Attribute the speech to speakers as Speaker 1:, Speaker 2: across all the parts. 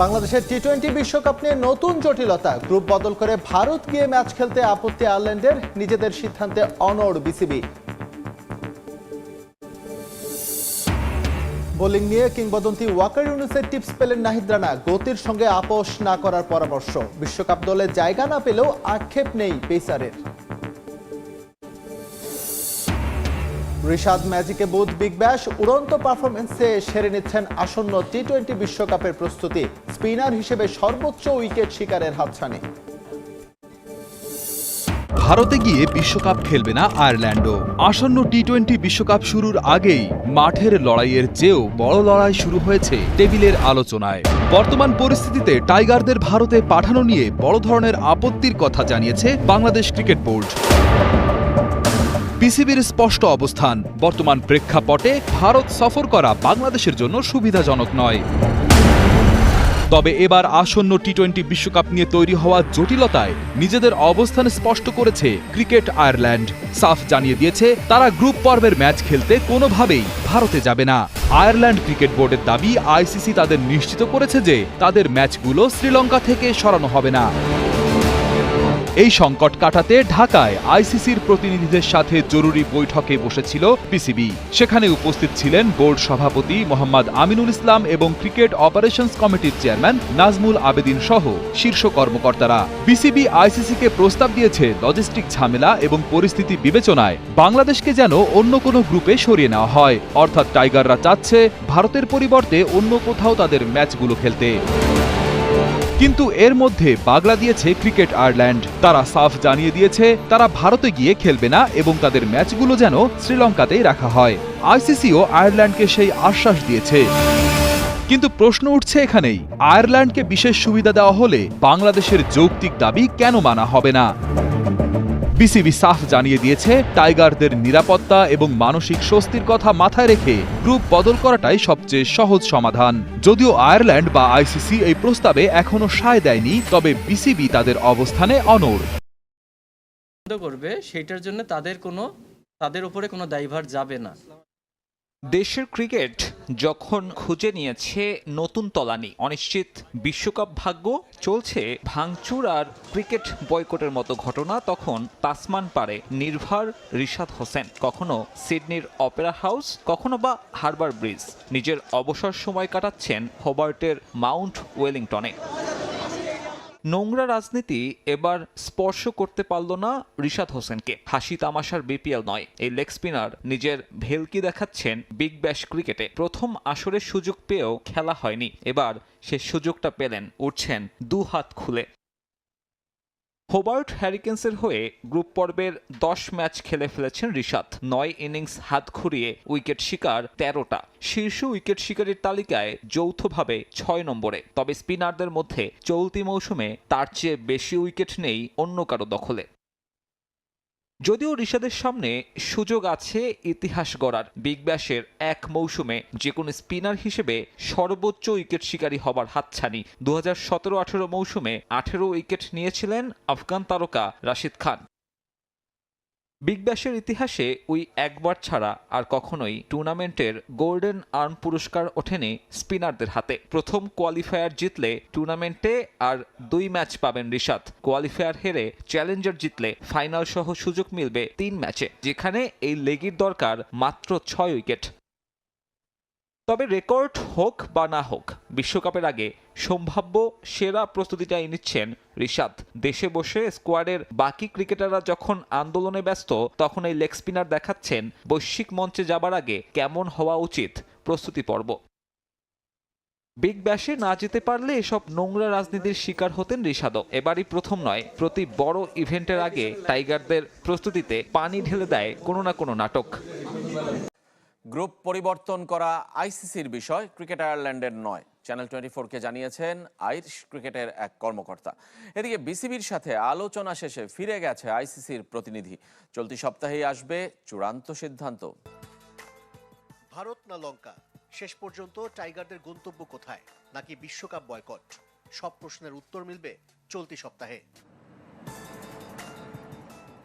Speaker 1: বাংলাদেশের T twenty বিশ্বকাপ নিয়ে নতুন জটিলতা। গ্রুপ বদল করে ভারত গিয়ে ম্যাচ খেলতে আপত্তি আয়ারল্যান্ডের নিজেদের সিদ্ধান্তে অনড় বিসিবি। বোলিং নিয়ে কিংবদন্তি ওয়াকার ইউনুসের টিপস পেলেন নাহিদ রানা। গতির সঙ্গে আপোষ না করার পরামর্শ। বিশ্বকাপ দলে জায়গা না পেলেও আক্ষেপ নেই পেসারের। ঋষাদ ম্যাজিকে বুধ বিগ ব্যাশ উড়ন্ত পারফরমেন্সে সেরে নিচ্ছেন আসন্ন টি টোয়েন্টি বিশ্বকাপের প্রস্তুতি। স্পিনার হিসেবে সর্বোচ্চ উইকেট শিকারের হাতছানি।
Speaker 2: ভারতে গিয়ে বিশ্বকাপ খেলবে না আয়ারল্যান্ডও। আসন্ন টি টোয়েন্টি বিশ্বকাপ শুরুর আগেই মাঠের লড়াইয়ের চেয়েও বড় লড়াই শুরু হয়েছে টেবিলের আলোচনায়। বর্তমান পরিস্থিতিতে টাইগারদের ভারতে পাঠানো নিয়ে বড় ধরনের আপত্তির কথা জানিয়েছে বাংলাদেশ ক্রিকেট বোর্ড। পিসিবির স্পষ্ট অবস্থান। বর্তমান প্রেক্ষাপটে ভারত সফর করা বাংলাদেশের জন্য সুবিধাজনক নয়। তবে এবার আসন্ন টি টোয়েন্টি বিশ্বকাপ নিয়ে তৈরি হওয়া জটিলতায় নিজেদের অবস্থান স্পষ্ট করেছে ক্রিকেট আয়ারল্যান্ড। সাফ জানিয়ে দিয়েছে, তারা গ্রুপ পর্বের ম্যাচ খেলতে কোনোভাবেই ভারতে যাবে না। আয়ারল্যান্ড ক্রিকেট বোর্ডের দাবি, আইসিসি তাদের নিশ্চিত করেছে যে তাদের ম্যাচগুলো শ্রীলঙ্কা থেকে সরানো হবে না। এই সংকট কাটাতে ঢাকায় আইসিসির প্রতিনিধিদের সাথে জরুরি বৈঠকে বসেছিল পিসিবি। সেখানে উপস্থিত ছিলেন বোর্ড সভাপতি মোহাম্মদ আমিনুল ইসলাম এবং ক্রিকেট অপারেশনস কমিটির চেয়ারম্যান নাজমুল আবেদিন সহ শীর্ষ কর্মকর্তারা। বিসিবি আইসিসিকে প্রস্তাব দিয়েছে লজিস্টিক ঝামেলা এবং পরিস্থিতি বিবেচনায় বাংলাদেশকে যেন অন্য কোনো গ্রুপে সরিয়ে নেওয়া হয়। অর্থাৎ টাইগাররা চাচ্ছে ভারতের পরিবর্তে অন্য কোথাও তাদের ম্যাচগুলো খেলতে। কিন্তু এর মধ্যে বাগলা দিয়েছে ক্রিকেট আয়ারল্যান্ড। তারা সাফ জানিয়ে দিয়েছে, তারা ভারতে গিয়ে খেলবে না এবং তাদের ম্যাচগুলো যেন শ্রীলঙ্কাতেই রাখা হয়। আইসিসিও আয়ারল্যান্ডকে সেই আশ্বাস দিয়েছে। কিন্তু প্রশ্ন উঠছে এখানেই। আয়ারল্যান্ডকে বিশেষ সুবিধা দেওয়া হলে বাংলাদেশের যৌক্তিক দাবি কেন মানা হবে না? বিসিবি সাফ জানিয়ে দিয়েছে, টাইগারদের নিরাপত্তা এবং মানসিক স্বস্তির কথা মাথায় রেখে গ্রুপ বদল করাটাই সবচেয়ে সহজ সমাধান। যদিও আয়ারল্যান্ড বা আইসিসি এই প্রস্তাবে এখনও সায় দেয়নি, তবে বিসিবি তাদের অবস্থানে অনড়।
Speaker 3: করবে, সেটার জন্য তাদের কোনো, তাদের উপরে কোনো দায়ভার যাবে না।
Speaker 4: দেশের ক্রিকেট যখন খুঁজে নিয়েছে নতুন তলানি, অনিশ্চিত বিশ্বকাপ ভাগ্য চলছে ভাঙচুর আর ক্রিকেট বয়কটের মতো ঘটনা তখন তাসমান পারে নির্ভার রিশাদ হোসেন, কখনো সিডনির অপেরা হাউস, কখনো বা হারবার ব্রিজ। নিজের অবসর সময় কাটাচ্ছেন হোবার্টের মাউন্ট ওয়েলিংটনে। নোংরা রাজনীতি এবার স্পর্শ করতে পারল না রিশাদ হোসেনকে। হাসি তামাশার বিপিএল নয়। এই লেগ স্পিনার নিজের ভেলকি দেখাচ্ছেন বিগ ব্যাশ ক্রিকেটে। প্রথম আসরের সুযোগ পেয়েও খেলা হয়নি। এবার সে সুযোগটা পেলেন, উঠছেন দু হাত খুলে। হোবার্ট হ্যারিকেন্সের হয়ে গ্রুপ পর্বের দশ ম্যাচ খেলে ফেলেছেন রিশাদ। নয় ইনিংস হাত ঘুরিয়ে উইকেট শিকার তেরোটা। শীর্ষ উইকেট শিকারের তালিকায় যৌথভাবে ছয় নম্বরে। তবে স্পিনারদের মধ্যে চলতি মৌসুমে তার চেয়ে বেশি উইকেট নেই অন্য কারও দখলে। যদিও ঋষাদের সামনে সুযোগ আছে ইতিহাস গড়ার, বিগ ব্যাশের এক মৌসুমে যে কোনো স্পিনার হিসেবে সর্বোচ্চ উইকেট শিকারী হবার হাতছানি। দু হাজার সতেরো আঠেরো মৌসুমে আঠেরো উইকেট নিয়েছিলেন আফগান তারকা রাশিদ খান। বিগ ব্যাশের ইতিহাসে ওই একবার ছাড়া আর কখনোই টুর্নামেন্টের গোল্ডেন আর্ম পুরস্কার ওঠেনি স্পিনারদের হাতে। প্রথম কোয়ালিফায়ার জিতলে টুর্নামেন্টে আর দুই ম্যাচ পাবেন রিশাদ। কোয়ালিফায়ার হেরে চ্যালেঞ্জার জিতলে ফাইনাল সহ সুযোগ মিলবে তিন ম্যাচে, যেখানে এই লেগির দরকার মাত্র ছয় উইকেট। তবে রেকর্ড হোক বা না হোক, বিশ্বকাপের আগে সম্ভাব্য সেরা প্রস্তুতিটাই নিচ্ছেন রিশাদ। দেশে বসে স্কোয়াডের বাকি ক্রিকেটাররা যখন আন্দোলনে ব্যস্ত, তখন এই লেগ স্পিনার দেখাচ্ছেন বৈশ্বিক মঞ্চে যাবার আগে কেমন হওয়া উচিত প্রস্তুতি পর্ব। বিগ ব্যাশে না যেতে পারলে এসব নোংরা রাজনীতির শিকার হতেন ঋষাদও এবারই প্রথম নয়, প্রতি বড় ইভেন্টের আগে টাইগারদের প্রস্তুতিতে পানি ঢেলে দেয় কোনো না কোনো নাটক।
Speaker 5: গ্রুপ পরিবর্তন করা আইসিসির বিষয়, ক্রিকেট আয়ারল্যান্ডের নয়। চ্যানেল টোয়েন্টি ফোরকে জানিয়েছেন আইরিশ ক্রিকেটের এক কর্মকর্তা। এদিকে বিসিবির সাথে আলোচনা শেষে ফিরে গেছে আইসিসির প্রতিনিধি। চলতি সপ্তাহেই আসবে চূড়ান্ত সিদ্ধান্ত।
Speaker 6: ভারত না লঙ্কা? শেষ পর্যন্ত টাইগারদের গন্তব্য কোথায়? নাকি বিশ্বকাপ বয়কট? সব প্রশ্নের উত্তর মিলবে চলতি সপ্তাহে।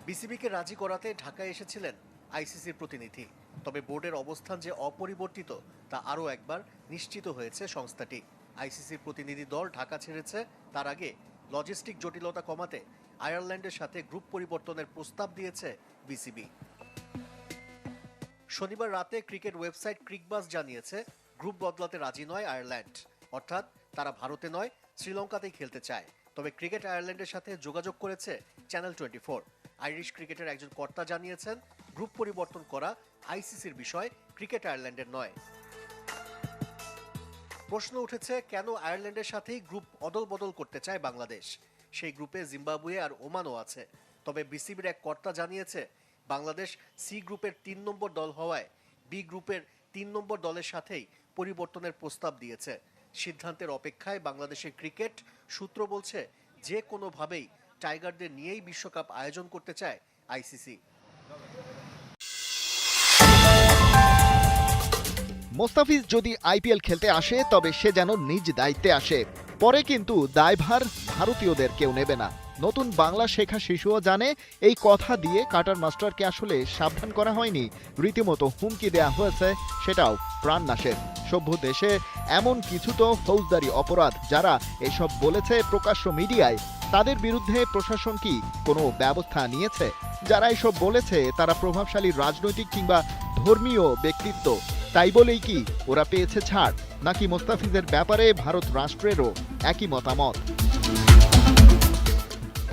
Speaker 6: বিসিবিকে রাজি করাতে ঢাকায় এসেছিলেন আইসিসির প্রতিনিধি। তবে বোর্ডের অবস্থান যে অপরিবর্তিত, তা আরও একবার নিশ্চিত হয়েছে সংস্থাটি। আইসিসির প্রতিনিধি দল ঢাকা ছেড়েছে, তার আগে লজিস্টিক জটিলতা কমাতে আয়ারল্যান্ডের সাথে গ্রুপ পরিবর্তনের প্রস্তাব দিয়েছে বিসিবি। শনিবার রাতে ক্রিকেট ওয়েবসাইট ক্রিকবাস জানিয়েছে, গ্রুপ বদলাতে রাজি নয় আয়ারল্যান্ড। অর্থাৎ তারা ভারতে নয়, শ্রীলঙ্কাতেই খেলতে চায়। তবে ক্রিকেট আয়ারল্যান্ডের সাথে যোগাযোগ করেছে চ্যানেল টোয়েন্টি ফোর। আইরিশ ক্রিকেটের একজন কর্তা জানিয়েছেন গ্রুপ পরিবর্তন করা আইসিসির বিষয় ক্রিকেট আয়ারল্যান্ডের নয়। প্রশ্ন উঠেছে, কেন আয়ারল্যান্ডের সাথেই গ্রুপ অদল বদল করতে চায় বাংলাদেশ? সেই গ্রুপে জিম্বাবুয়ে আর ওমানও আছে। তবে বিসিবির এক কর্তা জানিয়েছে, বাংলাদেশ সি গ্রুপের তিন নম্বর দল হওয়ায় বি গ্রুপের তিন নম্বর দলের সাথেই পরিবর্তনের প্রস্তাব দিয়েছে। সিদ্ধান্তের অপেক্ষায় বাংলাদেশের ক্রিকেট সূত্র বলছে, যে কোনোভাবেই টাইগারদের নিয়েই বিশ্বকাপ আয়োজন করতে চায় আইসিসি।
Speaker 7: মোস্তাফিজ যদি আইপিএল খেলতে আসে, তবে সে যেন নিজ দায়িত্বে আসে। পরে কিন্তু দায়ভার ভারতীয়দের কেউ নেবে না। নতুন বাংলা শেখা শিশুও জানে, এই কথা দিয়ে কাটার মাস্টারকে আসলে সাবধান করা হয়নি। রীতিমতো হুমকি দেয়া হয়েছে, সেটাও প্রাণনাশের। সভ্য দেশে এমন কিছু তো ফৌজদারি অপরাধ, যারা এসব বলেছে প্রকাশ্য মিডিয়ায়। তাদের বিরুদ্ধে প্রশাসন কি কোনো ব্যবস্থা নিয়েছে? যারা এসব বলেছে, তারা প্রভাবশালী রাজনৈতিক কিংবা ধর্মীয় ব্যক্তিত্ব। তাই বলেই কি ওরা পেয়েছে ছাড়। নাকি মোস্তাফিজের ব্যাপারে ভারত রাষ্ট্রেরও একই মতামত?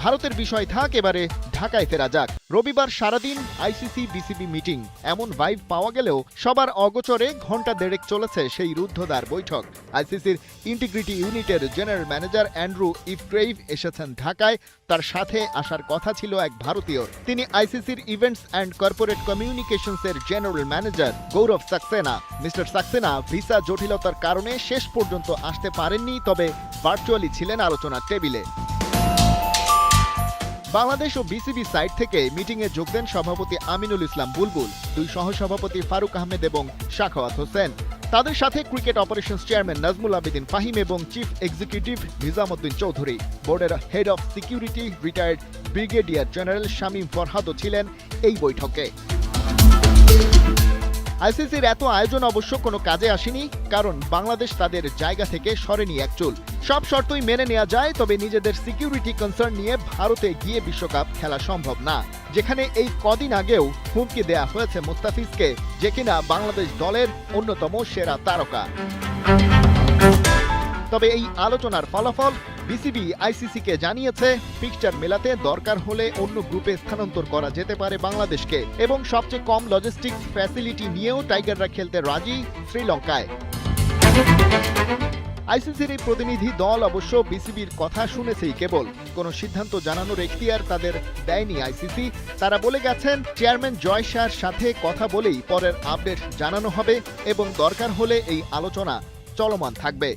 Speaker 7: ভারতের বিষয় থাক, এবারে ঢাকায় ফেরা যাক। রবিবার সারাদিন আইসিসি বিসিবি মিটিং। এমন ভাইব পাওয়া গেলেও সবার অগোচরে ঘণ্টা দেড়েক চলেছে সেই রুদ্ধদ্বার বৈঠক। আইসিসির ইন্টিগ্রিটি ইউনিটের জেনারেল ম্যানেজার অ্যান্ড্রু ইফক্রেইভ এসেছেন ঢাকায়। তার সাথে আসার কথা ছিল এক ভারতীয়। তিনি আইসিসির events and corporate কমিউনিকেশনসের general manager Gaurav Saxena. Mister Saxena visa জটিলতার কারণে শেষ পর্যন্ত আসতে পারেননি, তবে ভার্চুয়ালি ছিলেন আলোচনার টেবিলে। বাংলাদেশ ও বিসিবি সাইড থেকে মিটিংয়ে যোগ দেন সভাপতি আমিনুল ইসলাম বুলবুল, দুই সহসভাপতি ফারুক আহমেদ এবং শাখাওয়াত হোসেন। তাদের সাথে cricket operations chairman Najmul Abedin Fahim এবং চিফ এক্সিকিউটিভ নিজামুদ্দিন চৌধুরী। বোর্ডের head of security, retired brigadier general Shamim ফরহাদও ছিলেন এই বৈঠকে। আইসিসির এত আয়োজন অবশ্য কোনো কাজে আসেনি, কারণ বাংলাদেশ তাদের জায়গা থেকে সরেনি একচুল সব শর্তই মেনে নেওয়া যায়, তবে নিজেদের সিকিউরিটি কনসার্ন নিয়ে ভারতে গিয়ে বিশ্বকাপ খেলা সম্ভব না, যেখানে এই কদিন আগেও হুমকি দেয়া হয়েছে মুস্তাফিজকে, যে কিনা বাংলাদেশ দলের অন্যতম সেরা তারকা। তবে এই আলোচনার ফলাফল বিসিবি আইসিসিকে জানিয়েছে, পিকচার মেলাতে দরকার হলে অন্য গ্রুপে স্থানান্তর করা যেতে পারে বাংলাদেশকে এবং সবচেয়ে কম লজিস্টিক ফ্যাসিলিটি নিয়েও টাইগাররা খেলতে রাজি শ্রীলঙ্কায়। আইসিসির এই প্রতিনিধি দল অবশ্য বিসিবির কথা শুনেছেই কেবল। কোনো সিদ্ধান্ত জানানোর এখতিয়ার তাদের দেয়নি আইসিসি। তারা বলে গেছেন, চেয়ারম্যান জয় শাহর সাথে কথা বলেই পরের আপডেট জানানো হবে এবং দরকার হলে এই আলোচনা চলমান থাকবে।